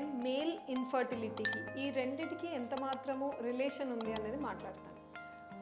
Male ఇన్ఫర్టిలిటీకి ఈ రెండిటికి ఎంత మాత్రము రిలేషన్ ఉంది అనేది మాట్లాడతాను.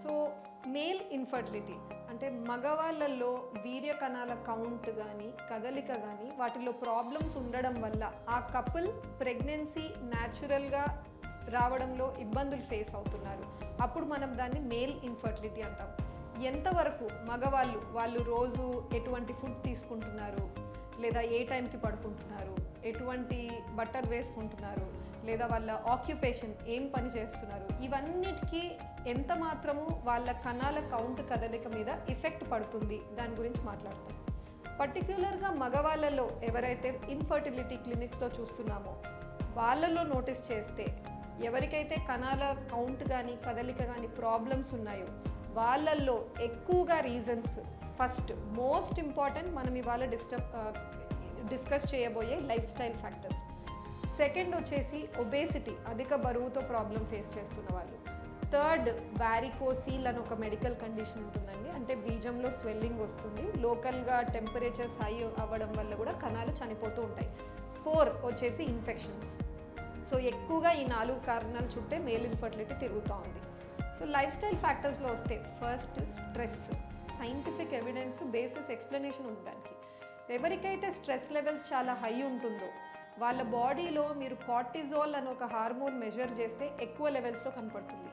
సో మేల్ ఇన్ఫర్టిలిటీ అంటే మగవాళ్ళల్లో వీర్య కణాల కౌంట్ కానీ కదలిక కానీ వాటిలో ప్రాబ్లమ్స్ ఉండడం వల్ల ఆ కపుల్ ప్రెగ్నెన్సీ న్యాచురల్గా రావడంలో ఇబ్బందులు ఫేస్ అవుతున్నారు. అప్పుడు మనం దాన్ని మేల్ ఇన్ఫర్టిలిటీ అంటాం. ఎంతవరకు మగవాళ్ళు వాళ్ళు రోజు ఎటువంటి ఫుడ్ తీసుకుంటున్నారు? లేదా ఏ టైంకి పడుకుంటున్నారు ఎటువంటి బట్టలు వేసుకుంటున్నారు లేదా వాళ్ళ ఆక్యుపేషన్ ఏం పని చేస్తున్నారు ఇవన్నిటికీ ఎంత మాత్రము వాళ్ళ కణాల కౌంట్ కదలిక మీద ఎఫెక్ట్ పడుతుంది దాని గురించి మాట్లాడతాం. పర్టిక్యులర్గా మగవాళ్ళలో ఎవరైతే ఇన్ఫర్టిలిటీ క్లినిక్స్లో చూస్తున్నామో వాళ్ళలో నోటీస్ చేస్తే ఎవరికైతే కణాల కౌంట్ కానీ కదలిక కానీ ప్రాబ్లమ్స్ ఉన్నాయో వాళ్ళల్లో ఎక్కువగా రీజన్స్ ఫస్ట్ మోస్ట్ ఇంపార్టెంట్ మనం ఇవాళ డిస్టర్బ్ డిస్కస్ చేయబోయే లైఫ్ స్టైల్ ఫ్యాక్టర్స్ సెకండ్ వచ్చేసి ఒబేసిటీ అధిక బరువుతో ప్రాబ్లం ఫేస్ చేస్తున్న వాళ్ళు. థర్డ్ వ్యారికోసీల్ అని ఒక మెడికల్ కండిషన్ ఉంటుందండి. అంటే బీజంలో స్వెల్లింగ్ వస్తుంది. లోకల్గా టెంపరేచర్స్ హై అవ్వడం వల్ల కూడా కణాలు చనిపోతూ ఉంటాయి. ఫోర్ వచ్చేసి ఇన్ఫెక్షన్స్ సో ఎక్కువగా ఈ నాలుగు కారణాలు చుట్టే మేల్ ఇన్ఫర్టిలిటీ తిరుగుతూ ఉంది. సో లైఫ్ స్టైల్ ఫ్యాక్టర్స్లో వస్తే first stress scientific evidence basis explanation ఉంది దానికి. ఎవరికైతే స్ట్రెస్ లెవెల్స్ చాలా హై ఉంటుందో వాళ్ళ బాడీలో మీరు కార్టిజోల్ అని ఒక హార్మోన్ మెజర్ చేస్తే ఎక్కువ లెవెల్స్లో కనపడుతుంది.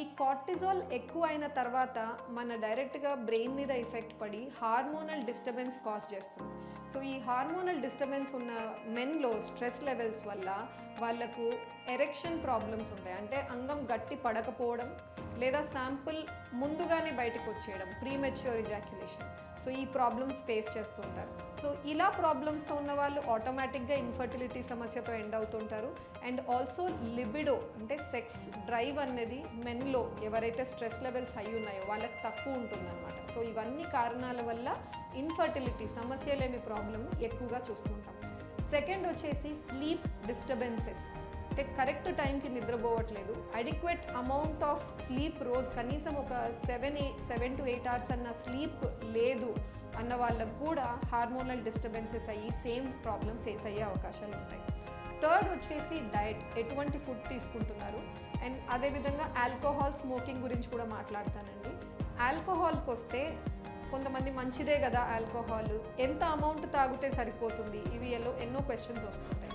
ఈ కార్టిజోల్ ఎక్కువ అయిన తర్వాత మన డైరెక్ట్గా బ్రెయిన్ మీద ఎఫెక్ట్ పడి హార్మోనల్ డిస్టర్బెన్స్ కాజ్ చేస్తుంది. సో ఈ హార్మోనల్ డిస్టర్బెన్స్ ఉన్న మెన్లో స్ట్రెస్ లెవెల్స్ వల్ల వాళ్ళకు ఎరెక్షన్ ప్రాబ్లమ్స్ ఉంటాయి. అంటే అంగం గట్టి పడకపోవడం లేదా శాంపుల్ ముందుగానే బయటకు వచ్చేయడం ప్రీమెచ్యూర్ ఇజాక్యులేషన్ సో ఈ ప్రాబ్లమ్స్ ఫేస్ చేస్తుంటారు సో ఇలా ప్రాబ్లమ్స్తో ఉన్న వాళ్ళు ఆటోమేటిక్గా ఇన్ఫర్టిలిటీ సమస్యతో ఎండ్ అవుతుంటారు. అండ్ ఆల్సో లిబిడో అంటే సెక్స్ డ్రైవ్ అనేది మెన్లో ఎవరైతే స్ట్రెస్ లెవెల్స్ అయి ఉన్నాయో వాళ్ళకి తక్కువ ఉంటుందన్నమాట. సో ఇవన్నీ కారణాల వల్ల ఇన్ఫర్టిలిటీ సమస్య లేని ప్రాబ్లమ్ ఎక్కువగా చూస్తుంటాం. సెకండ్ వచ్చేసి స్లీప్ డిస్టర్బెన్సెస్ అంటే కరెక్ట్ టైంకి నిద్రపోవట్లేదు. అడిక్వెట్ అమౌంట్ ఆఫ్ స్లీప్ రోజు కనీసం ఒక seven eight seven to eight hours అన్న స్లీప్ లేదు అన్న వాళ్ళకు కూడా హార్మోనల్ డిస్టర్బెన్సెస్ అయ్యి సేమ్ ప్రాబ్లం ఫేస్ అయ్యే అవకాశాలు ఉంటాయి థర్డ్ వచ్చేసి డైట్ ఎటువంటి ఫుడ్ తీసుకుంటున్నారు? అండ్ అదేవిధంగా ఆల్కహాల్ స్మోకింగ్ గురించి కూడా మాట్లాడతానండి. ఆల్కహాల్కి వస్తే కొంతమంది మంచిదే కదా ఆల్కహాల్ ఎంత అమౌంట్ తాగితే సరిపోతుంది? ఇవి ఎల్లో ఎన్నో క్వశ్చన్స్ వస్తుంటాయి.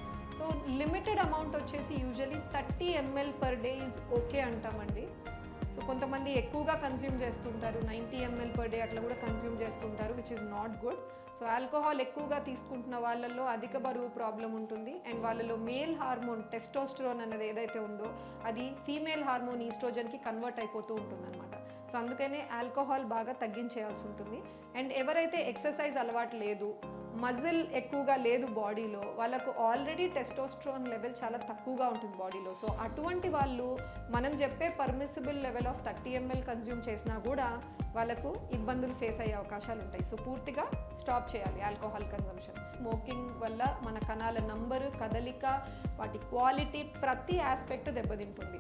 సో లిమిటెడ్ అమౌంట్ వచ్చేసి usually thirty ML per day is okay అంటామండి. సో కొంతమంది ఎక్కువగా కన్జ్యూమ్ చేస్తుంటారు నైంటీ ఎంఎల్ పర్ డే అట్లా కూడా కన్జ్యూమ్ చేస్తుంటారు which is not good so alcohol ఎక్కువగా తీసుకుంటున్న వాళ్ళల్లో అధిక బరువు ప్రాబ్లం ఉంటుంది. అండ్ వాళ్ళలో మేల్ హార్మోన్ టెస్టోస్టరోన్ అనేది ఏదైతే ఉందో అది ఫీమేల్ హార్మోన్ ఈస్ట్రోజన్కి కన్వర్ట్ అయిపోతూ ఉంటుంది అనమాట సో అందుకనే ఆల్కహాల్ బాగా తగ్గించేయాల్సి ఉంటుంది. అండ్ ఎవరైతే ఎక్సర్సైజ్ అలవాటు లేదు మజిల్ ఎక్కువగా లేదు బాడీలో వాళ్ళకు ఆల్రెడీ టెస్టోస్ట్రోన్ లెవెల్ చాలా తక్కువగా ఉంటుంది బాడీలో. సో అటువంటి వాళ్ళు మనం చెప్పే permissible level of thirty ML consume చేసినా కూడా వాళ్ళకు ఇబ్బందులు ఫేస్ అయ్యే అవకాశాలు ఉంటాయి. సో పూర్తిగా స్టాప్ చేయాలి ఆల్కహాల్ కన్జంప్షన్ స్మోకింగ్ వల్ల మన కణాల నంబరు కదలిక వాటి క్వాలిటీ ప్రతి ఆస్పెక్ట్ దెబ్బతింటుంది.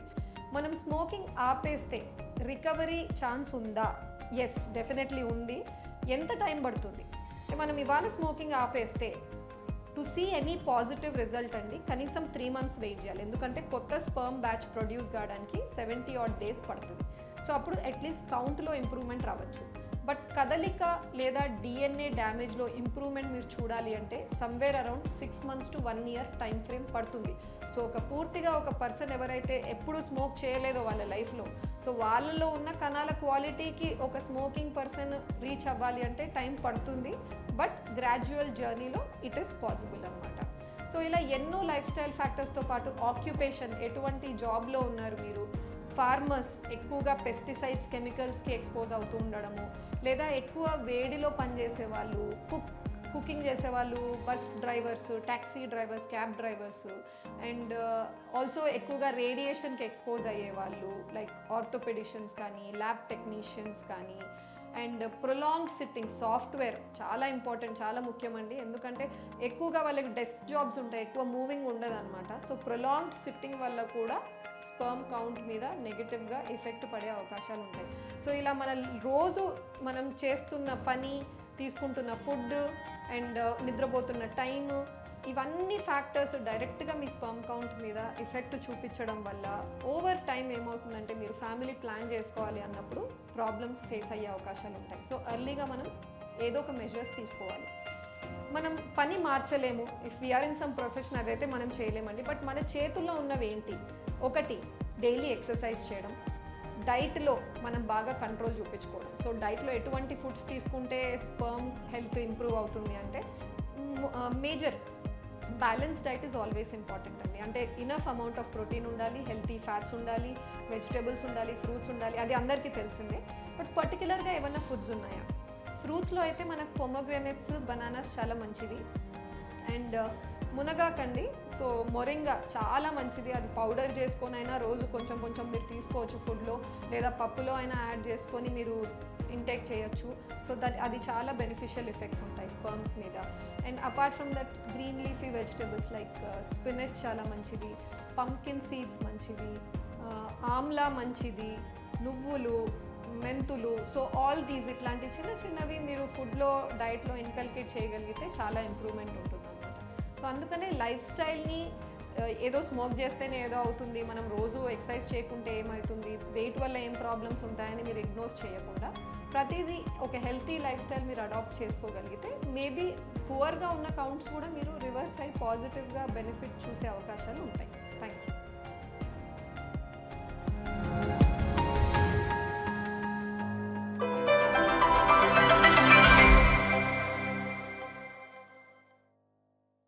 మనం స్మోకింగ్ ఆపేస్తే రికవరీ ఛాన్స్ ఉందా? ఎస్ డెఫినెట్లీ ఉంది. ఎంత టైం పడుతుంది? మనం ఇవాళ స్మోకింగ్ ఆపేస్తే to see any positive result అండి కనీసం త్రీ మంత్స్ వెయిట్ చేయాలి. ఎందుకంటే కొత్త స్పర్మ్ బ్యాచ్ ప్రొడ్యూస్ కావడానికి సెవెంటీ ఆట్ డేస్ పడుతుంది. సో అప్పుడు అట్లీస్ట్ కౌంట్లో ఇంప్రూవ్మెంట్ రావచ్చు. బట్ కదలిక లేదా డిఎన్ఏ డ్యామేజ్లో ఇంప్రూవ్మెంట్ మీరు చూడాలి అంటే somewhere around six months to one year time frame పడుతుంది. సో ఒక పూర్తిగా ఒక పర్సన్ ఎవరైతే ఎప్పుడు స్మోక్ చేయలేదో వాళ్ళ లైఫ్లో సో వాళ్ళలో ఉన్న కణాల క్వాలిటీకి ఒక స్మోకింగ్ పర్సన్ రీచ్ అవ్వాలి అంటే టైం పడుతుంది. బట్ గ్రాడ్యువల్ జర్నీలో ఇట్ ఈస్ పాసిబుల్ అనమాట సో ఇలా ఎన్నో లైఫ్ స్టైల్ ఫ్యాక్టర్స్తో పాటు ఆక్యుపేషన్ ఎటువంటి జాబ్లో ఉన్నారు మీరు? ఫార్మర్స్ ఎక్కువగా పెస్టిసైడ్స్ కెమికల్స్కి ఎక్స్పోజ్ అవుతూ ఉండడము లేదా ఎక్కువ వేడిలో పనిచేసే వాళ్ళు కుక్ కుకింగ్ చేసేవాళ్ళు bus drivers taxi drivers cab drivers and also ఎక్కువగా రేడియేషన్కి ఎక్స్పోజ్ అయ్యేవాళ్ళు లైక్ ఆర్థోపెడిషన్స్ కానీ ల్యాబ్ టెక్నీషియన్స్ కానీ. అండ్ ప్రొలాంగ్ సిట్టింగ్ సాఫ్ట్వేర్ చాలా ఇంపార్టెంట్ చాలా ముఖ్యమండి. ఎందుకంటే ఎక్కువగా వాళ్ళకి డెస్క్ జాబ్స్ ఉంటాయి ఎక్కువ మూవింగ్ ఉండదు అనమాట సో ప్రొలాంగ్ సిట్టింగ్ వల్ల కూడా స్పర్మ్ కౌంట్ మీద నెగిటివ్గా ఎఫెక్ట్ పడే అవకాశాలు ఉంటాయి. సో ఇలా మన రోజు మనం చేస్తున్న పని తీసుకుంటున్న ఫుడ్ అండ్ uh, నిద్రపోతున్న టైం ఇవన్నీ ఫ్యాక్టర్స్ డైరెక్ట్గా మీ స్పర్మ్ కౌంట్ మీద ఎఫెక్ట్ చూపించడం వల్ల ఓవర్ టైం ఏమవుతుందంటే మీరు ఫ్యామిలీ ప్లాన్ చేసుకోవాలి అన్నప్పుడు ప్రాబ్లమ్స్ ఫేస్ అయ్యే అవకాశాలు ఉంటాయి. సో ఎర్లీగా మనం ఏదో ఒక మెజర్స్ తీసుకోవాలి. మనం పని మార్చలేము. If we're in some profession అదైతే మనం చేయలేమండి. బట్ మన చేతుల్లో ఉన్నవి ఏంటి ఒకటి డైలీ ఎక్సర్సైజ్ చేయడం. డైట్లో మనం బాగా కంట్రోల్ చూపించుకోవడం. సో డైట్లో ఎటువంటి ఫుడ్స్ తీసుకుంటే స్పర్మ్ హెల్త్ ఇంప్రూవ్ అవుతుంది అంటే major balance diet is always important అండి. అంటే ఇనఫ్ అమౌంట్ ఆఫ్ ప్రోటీన్ ఉండాలి హెల్తీ ఫ్యాట్స్ ఉండాలి వెజిటేబుల్స్ ఉండాలి ఫ్రూట్స్ ఉండాలి అది అందరికీ తెలిసిందే. బట్ పర్టికులర్గా ఏమైనా ఫుడ్స్ ఉన్నాయా? ఫ్రూట్స్లో అయితే మనకు పొమోగ్రెనెట్స్ బనానాస్ చాలా మంచిది. అండ్ మునగాకండి. సో మొరింగా చాలా మంచిది. అది పౌడర్ చేసుకొని అయినా రోజు కొంచెం కొంచెం మీరు తీసుకోవచ్చు ఫుడ్లో. లేదా పప్పులో అయినా యాడ్ చేసుకొని మీరు ఇంటేక్ చేయొచ్చు. సో దట్ అది చాలా బెనిఫిషియల్ ఎఫెక్ట్స్ ఉంటాయి స్పర్మ్స్ మీద. And apart from that green leafy vegetables like spinach చాలా మంచిది. పంకిన్ సీడ్స్ మంచివి ఆమ్లా మంచిది. నువ్వులు మెంతులు. సో ఆల్ దీస్ ఇట్లాంటి చిన్న చిన్నవి మీరు ఫుడ్లో డైట్లో ఇన్కల్కేట్ చేయగలిగితే చాలా ఇంప్రూవ్మెంట్ ఉంటుంది. సో అందుకనే లైఫ్ స్టైల్ని ఏదో స్మోక్ చేస్తేనే ఏదో అవుతుంది. మనం రోజు ఎక్సర్సైజ్ చేయకుంటే ఏమవుతుంది వెయిట్ వల్ల ఏం ప్రాబ్లమ్స్ ఉంటాయని మీరు ఇగ్నోర్ చేయకుండా ప్రతిదీ ఒక హెల్తీ లైఫ్ స్టైల్ మీరు అడాప్ట్ చేసుకోగలిగితే మేబీ పువర్గా ఉన్న కౌంట్స్ కూడా మీరు రివర్స్ అయి పాజిటివ్గా బెనిఫిట్ చూసే అవకాశాలు ఉంటాయి.